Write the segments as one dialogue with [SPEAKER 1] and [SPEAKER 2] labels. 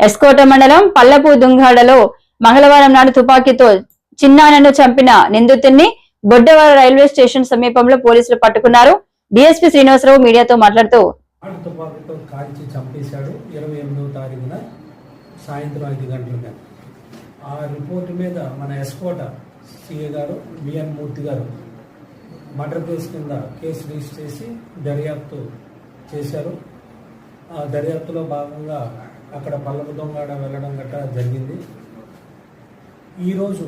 [SPEAKER 1] ఎస్కోట మండలం పల్లపు దుంగాడలో మంగళవారం నాడు తుపాకీతో చిన్నానను చంపిన నిందితుడిని బొడ్డవార రైల్వే స్టేషన్ సమీపంలో పోలీసులు పట్టుకున్నారు. డిఎస్పీ శ్రీనివాసరావు మీడియాతో మాట్లాడుతూ
[SPEAKER 2] ఆడు కాల్చి చంపేశాడు ఇరవై ఎనిమిదవ తారీఖున సాయంత్రం ఐదు గంటలకు ఆ రిపోర్ట్ మీద మన ఎస్కోట సిఏ గారు బిఎన్ మూర్తి గారు మర్డర్ కేసు కింద కేసు రిజిస్టర్ చేసి దర్యాప్తు చేశారు. ఆ దర్యాప్తులో భాగంగా అక్కడ పల్లపు దొంగాడ వెళ్ళడం గట్రా జరిగింది. ఈరోజు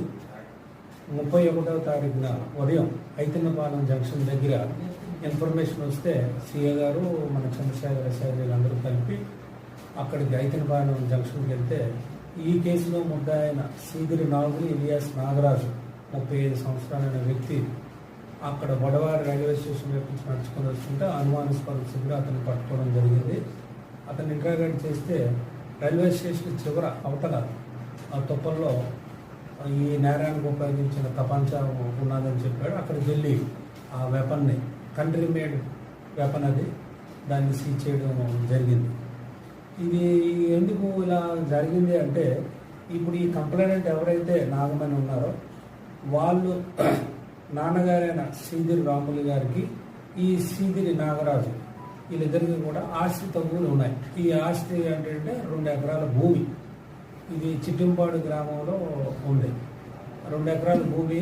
[SPEAKER 2] ముప్పై ఒకటవ తారీఖున ఉదయం ఐతన్నపాలెం జంక్షన్ దగ్గర ఇన్ఫర్మేషన్ వస్తే సీఏ గారు మన చంద్రశేఖర ఎస్ఐ అందరూ కలిపి అక్కడికి ఐతన్నపాలెం జంక్షన్కి వెళ్తే ఈ కేసులో ముద్దాయిన సీదిరి నాగులు ఇలియాస్ నాగరాజు ముప్పై ఐదు సంవత్సరాలైన వ్యక్తి అక్కడ వడవారి రైల్వే స్టేషన్ వైపు నుంచి నడుచుకొని వస్తుంటే అనుమానాస్పద స్థితిలో అతను పట్టుకోవడం జరిగింది. అతను ఎంక్వైరీ చేస్తే రైల్వే స్టేషన్ చివర అవతల ఆ తుప్పల్లో ఈ నేరానికి ఉపయోగించిన తపాంచా ఉన్నదని చెప్పాడు. అక్కడికి వెళ్ళి ఆ వెపన్ని కంట్రీ మేడ్ వెపన్ అది దాన్ని సీజ్ చేయడం జరిగింది. ఇది ఎందుకు ఇలా జరిగింది అంటే ఇప్పుడు ఈ కంప్లైంట్ ఎవరైతే నాగమణి ఉన్నారో వాళ్ళు నాన్నగారైన శ్రీధిరి రాములు గారికి ఈ శ్రీధిరి నాగరాజు వీళ్ళిద్దరికి కూడా ఆస్తి తగ్గులు ఉన్నాయి. ఈ ఆస్తి ఏంటంటే రెండు ఎకరాల భూమి. ఇది చిట్టింపాడు గ్రామంలో ఉంది రెండు ఎకరాల భూమి.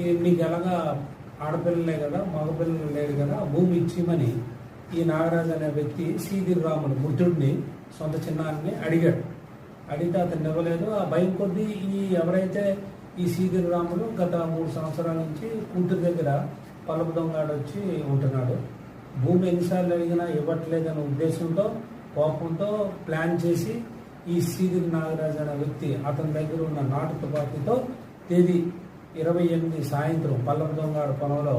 [SPEAKER 2] ఈ నీకు ఎలాగా ఆడపిల్లలే కదా మగపిల్లలు లేరు కదా భూమి ఇచ్చిమని ఈ నాగరాజు అనే వ్యక్తి సీదిరి రాముడు బుద్ధుడిని సొంత చిన్నాన్ని అడిగాడు. అడిగితే అతను ఇవ్వలేదు ఆ భయం కొద్దీ ఈ ఎవరైతే ఈ సీదిరి రాముడు గత మూడు సంవత్సరాల నుంచి కూతురు దగ్గర పలుపు దొంగాడు వచ్చి ఉంటున్నాడు. భూమి ఎన్నిసార్లు అడిగినా ఇవ్వట్లేదనే ఉద్దేశంతో కోపంతో ప్లాన్ చేసి ఈ సీదిరి నాగరాజు అనే వ్యక్తి అతని దగ్గర ఉన్న నాటు తుపాకీతో తేదీ ఇరవై ఎనిమిది సాయంత్రం పల్లపు దొంగాడు పొలంలో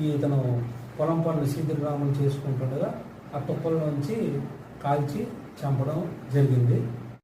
[SPEAKER 2] ఈ ఇతను పొలం పనులు సీదిరి రాములు చేసుకుంటుండగా ఆ తుప్పల నుంచి కాల్చి చంపడం జరిగింది.